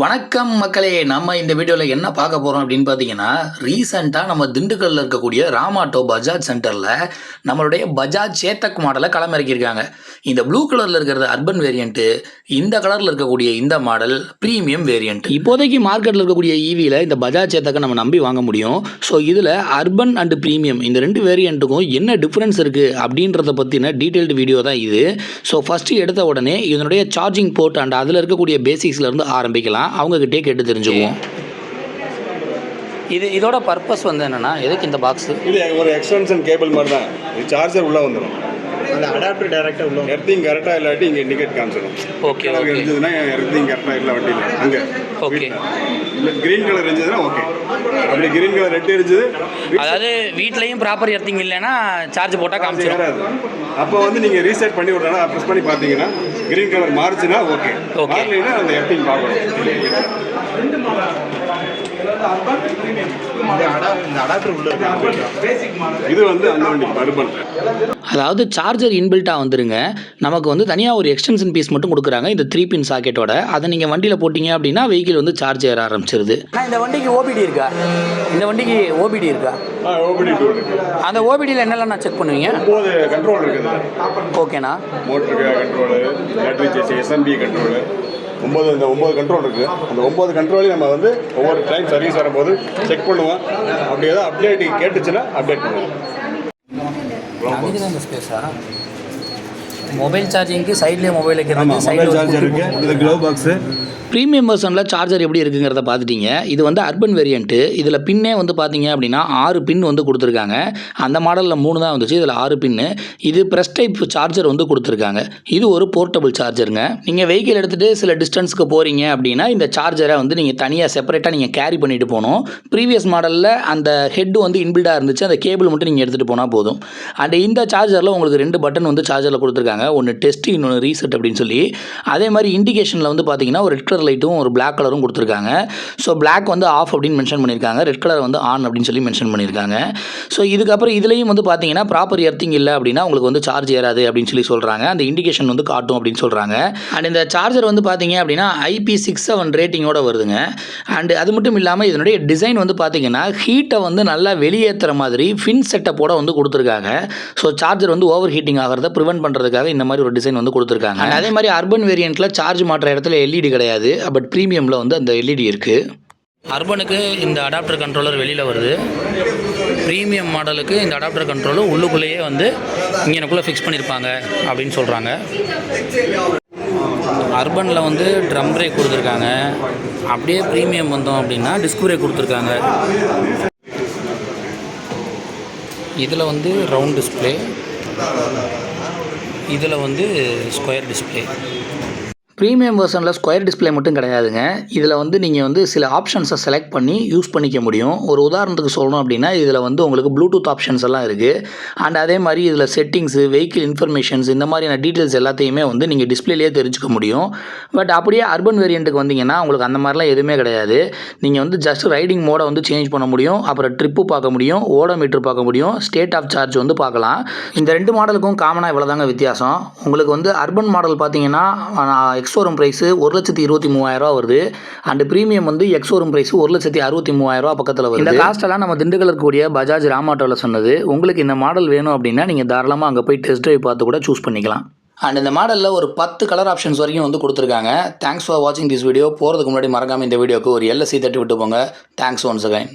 வணக்கம் மக்களே நம்ம இந்த வீடியோவில் என்ன பார்க்க போகிறோம் அப்படின்னு பார்த்தீங்கன்னா ரீசெண்டாக நம்ம திண்டுக்கல்லில் இருக்கக்கூடிய ராமாட்டோ பஜாஜ் சென்டரில் நம்மளுடைய பஜாஜ் சேத்தக் மாடலை களமிறக்கியிருக்காங்க. இந்த ப்ளூ கலரில் இருக்கிறது அர்பன் வேரியண்ட்டு இந்த கலரில் இருக்கக்கூடிய இந்த மாடல் ப்ரீமியம் வேரியண்ட் இப்போதைக்கு மார்க்கெட்டில் இருக்கக்கூடிய ஈவியில் இந்த பஜாஜ் சேத்தக்கை நம்ம நம்பி வாங்க முடியும். ஸோ இதில் அர்பன் அண்ட் ப்ரீமியம் இந்த ரெண்டு வேரியண்ட்டுக்கும் என்ன டிஃப்ரென்ஸ் இருக்குது அப்படின்றத பற்றின டீட்டெயில்டு வீடியோ தான் இது. ஸோ ஃபஸ்ட்டு எடுத்த உடனே இதனுடைய சார்ஜிங் போர்ட் அண்ட் அதில் இருக்கக்கூடிய பேசிக்ஸ்லேருந்து ஆரம்பிக்கலாம். அவங்கக்கிட்டே கேட்டு தெரிஞ்சுக்குவோம். இது இதோட பர்பஸ் வந்து என்னென்னா எதுக்கு இந்த பாக்ஸு இது ஒரு எக்ஸ்டென்ஷன் கேபிள் மாதிரி தான். இது சார்ஜர் உள்ளே வந்துடும் அந்த அடாப்டர் டைரக்டாக உள்ள எர்த்திங் கரெக்டாக இல்லாட்டி இங்கே இண்டிகேட் காமிச்சிடும் ஓகே கலர் ஓகே இருந்ததுன்னா எர்த்திங் கரெக்டாக இல்லை வண்டியில். அங்கே. ஓகே இல்லை க்ரீன் கலர் இருந்ததுன்னா ஓகே அப்படி க்ரீன் கலர் ரெட் இருந்தது. அதாவது வீட்லேயும் ப்ராப்பர் எர்த்திங் இல்லைன்னா சார்ஜ் போட்டால் காமிச்சிடும் ஏறாது அப்போ வந்து நீங்கள் ரீசெட் பண்ணி விட்றனா ப்ரெஸ் பண்ணி பார்த்தீங்கன்னா க்ரீன் கலர் மாறுச்சுன்னா ஓகே. மாறலைன்னா அந்த எர்த்திங் பார்க்கணும் இந்த அடா இந்த அடாப்டர் உள்ள இருக்கு இது வந்து அந்த வண்டி அதாவது சார்ஜர் இன்பில்ட்டாக வந்துருங்க. நமக்கு வந்து தனியாக ஒரு எக்ஸ்டென்ஷன் பீஸ் மட்டும் கொடுக்குறாங்க. இந்த த்ரீ பின் சாக்கெட்டோட அதை நீங்கள் வண்டியில் போட்டிங்க அப்படின்னா வெஹிக்கிள் வந்து சார்ஜ் ஏற ஆரம்பிச்சிருது. இந்த வண்டிக்கு ஓபிடி இருக்கா? இந்த வண்டிக்கு ஓபிடி இருக்கா? அந்த ஓபிடியில் என்னெல்லாம் செக் பண்ணுவீங்க? ஒம்பது கண்ட்ரோல் இருக்குது ஓகேண்ணா மோட்டருக்கு கண்ட்ரோலு பேட்டரி எஸ்எம்பி கண்ட்ரோலு ஒம்பது இந்த ஒம்பது கண்ட்ரோல் இருக்குது அந்த ஒம்பது கண்ட்ரோலையும் நம்ம வந்து ஒவ்வொரு டைம் சர்வீஸ் வரும்போது செக் பண்ணுவோம். அப்படி ஏதாவது அப்டேட் கேட்டுச்சுன்னா அப்டேட் பண்ணுவோம் அதுக்கு தான் இந்த ஸ்பேஸா மொபைல் சார்ஜிங்க்கு சைட்லேயே மொபைல் வைக்கிறது மொபைல் சார்ஜர் இருக்குது இது பாக்ஸு ப்ரீமியம் வெர்ஷனில் சார்ஜர் எப்படி இருக்குங்கிறத பார்த்துட்டீங்க. இது வந்து அர்பன் வேரியண்ட்டு இதில் பின்னே வந்து பார்த்தீங்க அப்படின்னா ஆறு பின் வந்து கொடுத்துருக்காங்க. அந்த மாடலில் மூணு தான் வந்துச்சு. இதில் ஆறு பின்னு இது ப்ரெஸ் டைப் சார்ஜர் வந்து கொடுத்துருக்காங்க. இது ஒரு போர்ட்டபிள் சார்ஜருங்க நீங்கள் வெஹிக்கிள் எடுத்துகிட்டு சில டிஸ்டன்ஸ்க்கு போகிறீங்க அப்படின்னா இந்த சார்ஜரை வந்து நீங்கள் தனியாக செப்பரேட்டாக நீங்கள் கேரி பண்ணிட்டு போகணும். ப்ரீவியஸ் மாடலில் அந்த ஹெட் வந்து இன்பில்டாக இருந்துச்சு. அந்த கேபிள் மட்டும் நீங்கள் எடுத்துகிட்டு போனால் போதும். அண்ட் இந்த சார்ஜரில் உங்களுக்கு ரெண்டு பட்டன் வந்து சார்ஜரில் கொடுத்துருக்காங்க. ஒன்று டெஸ்ட் இன்னொன்று ரீசெட் அப்படின்னு சொல்லி. அதே மாதிரி இண்டிகேஷனில் வந்து பார்த்தீங்கன்னா ஒரு ரெட் கலர் லைட்டும் ஒரு பிளாக் கலரும் கொடுத்துருக்காங்க. ஸோ பிளாக் வந்து ஆஃப் அப்படின்னு மென்ஷன் பண்ணியிருக்காங்க. ரெட் கலர் வந்து ஆன் அப்படின்னு சொல்லி மென்ஷன் பண்ணியிருக்காங்க. ஸோ இதுக்கப்புறம் இதுலேயும் வந்து பார்த்தீங்கன்னா ப்ராப்பர் எர்த்திங் இல்லை அப்படின்னா உங்களுக்கு வந்து சார்ஜ் ஏறாது அப்படின்னு சொல்லி சொல்கிறாங்க அந்த இண்டிகேஷன் வந்து காட்டும் அப்படின்னு சொல்கிறாங்க அண்ட் இந்த சார்ஜர் வந்து பார்த்தீங்க அப்படின்னா ஐபி சிக்ஸ் செவன் ரேட்டிங்கோட வருதுங்க. அண்ட் அது மட்டும் இல்லாமல் இதனுடைய டிசைன் வந்து பார்த்தீங்கன்னா ஹீட்டை வந்து நல்லா வெளியேற்றுற மாதிரி ஃபின் செட்டப்போட வந்து கொடுத்துருக்காங்க. ஸோ சார்ஜர் வந்து ஓவர் ஹீட்டிங் ஆகிறத ப்ரிவென்ட் பண்ணுறதுக்காக இந்த மாதிரி ஒரு டிசைன் வந்து கொடுத்துருக்காங்க. அதே மாதிரி அர்பன் வேரியண்ட்டில் சார்ஜ் மாட்டுற இடத்துல எல்இடி கிடையாது. பட் ப்ரீமியமில் வந்து அந்த எல்இடி இருக்குது அர்பனுக்கு இந்த அடாப்டர் கண்ட்ரோலர் வெளியில் வருது. ப்ரீமியம் மாடலுக்கு இந்த அடாப்டர் கண்ட்ரோலர் உள்ளுக்குள்ளேயே வந்து இங்கனக்குள்ளே ஃபிக்ஸ் பண்ணியிருப்பாங்க அப்படின்னு சொல்கிறாங்க அர்பனில் வந்து ட்ரம் பிரேக் கொடுத்துருக்காங்க. அப்படியே ப்ரீமியம் வந்தோம் அப்படின்னா டிஸ்க் பிரேக் கொடுத்துருக்காங்க. இதில் வந்து ரவுண்ட் டிஸ்ப்ளே இதில் வந்து ஸ்கொயர் டிஸ்ப்ளே ப்ரீமியம் வெர்ஷனில் ஸ்கொயர் டிஸ்பிளே மட்டும் கிடையாதுங்க. இதில் வந்து நீங்கள் வந்து சில ஆப்ஷன்ஸை செலக்ட் பண்ணி யூஸ் பண்ணிக்க முடியும். ஒரு உதாரணத்துக்கு சொல்லணும் அப்படின்னா இதில் வந்து உங்களுக்கு ப்ளூடூத் ஆப்ஷன்ஸ் எல்லாம் இருக்குது அண்ட் அதே மாதிரி இதில் செட்டிங்ஸு வெஹிக்கிள் இன்ஃபர்மேஷன்ஸ் இந்த மாதிரியான டீட்டெயில்ஸ் எல்லாத்தையுமே வந்து நீங்கள் டிஸ்பிளேலேயே தெரிஞ்சுக்க முடியும். பட் அப்படியே அர்பன் வேரியண்ட்டுக்கு வந்தீங்கன்னா உங்களுக்கு அந்த மாதிரிலாம் எதுவுமே கிடையாது. நீங்கள் வந்து ஜஸ்ட் ரைடிங் மோடை வந்து சேஞ்ச் பண்ண முடியும். அப்புறம் ட்ரிப்பு பார்க்க முடியும். ஓடோமீட்டர் பார்க்க முடியும். ஸ்டேட் ஆஃப் சார்ஜ் வந்து பார்க்கலாம். இந்த ரெண்டு மாடலுக்கும் காமனாக இவ்வளோ தாங்க வித்தியாசம். உங்களுக்கு வந்து அர்பன் மாடல் பார்த்தீங்கன்னா எக்ஸோரூம் ப்ரைஸு ஒரு லட்சத்தி இருபத்தி மூவாயிரரூவா வருது. அண்ட் ப்ரீமியம் வந்து எக்ஸோரூம் ப்ரைஸ் ஒரு லட்சத்தி அறுபத்தி மூவாயிரரூவா பக்கத்தில் வருது. இந்த காஸ்ட்டெல்லாம் நம்ம திண்டுக்கல் இருக்கக்கூடிய பஜாஜ் ராமாட்டோவில் சொன்னது. உங்களுக்கு இந்த மாடல் வேணும் அப்படின்னா நீங்கள் தாராளமாக அங்கே போய் டெஸ்ட் ட்ரைவ் பார்த்து கூட சூஸ் பண்ணிக்கலாம். அண்ட் இந்த மாடலில் ஒரு பத்து கலர் ஆப்ஷன்ஸ் வரைக்கும் வந்து கொடுத்துருக்காங்க. தேங்க்ஸ் ஃபார் வாட்சிங் திஸ் வீடியோ போகிறதுக்கு முன்னாடி மறக்காமல் இந்த வீடியோக்கு ஒரு எல்எஸ்சி தட்டி விட்டு போங்க தேங்க்ஸ் ஒன்ஸ் அகைன்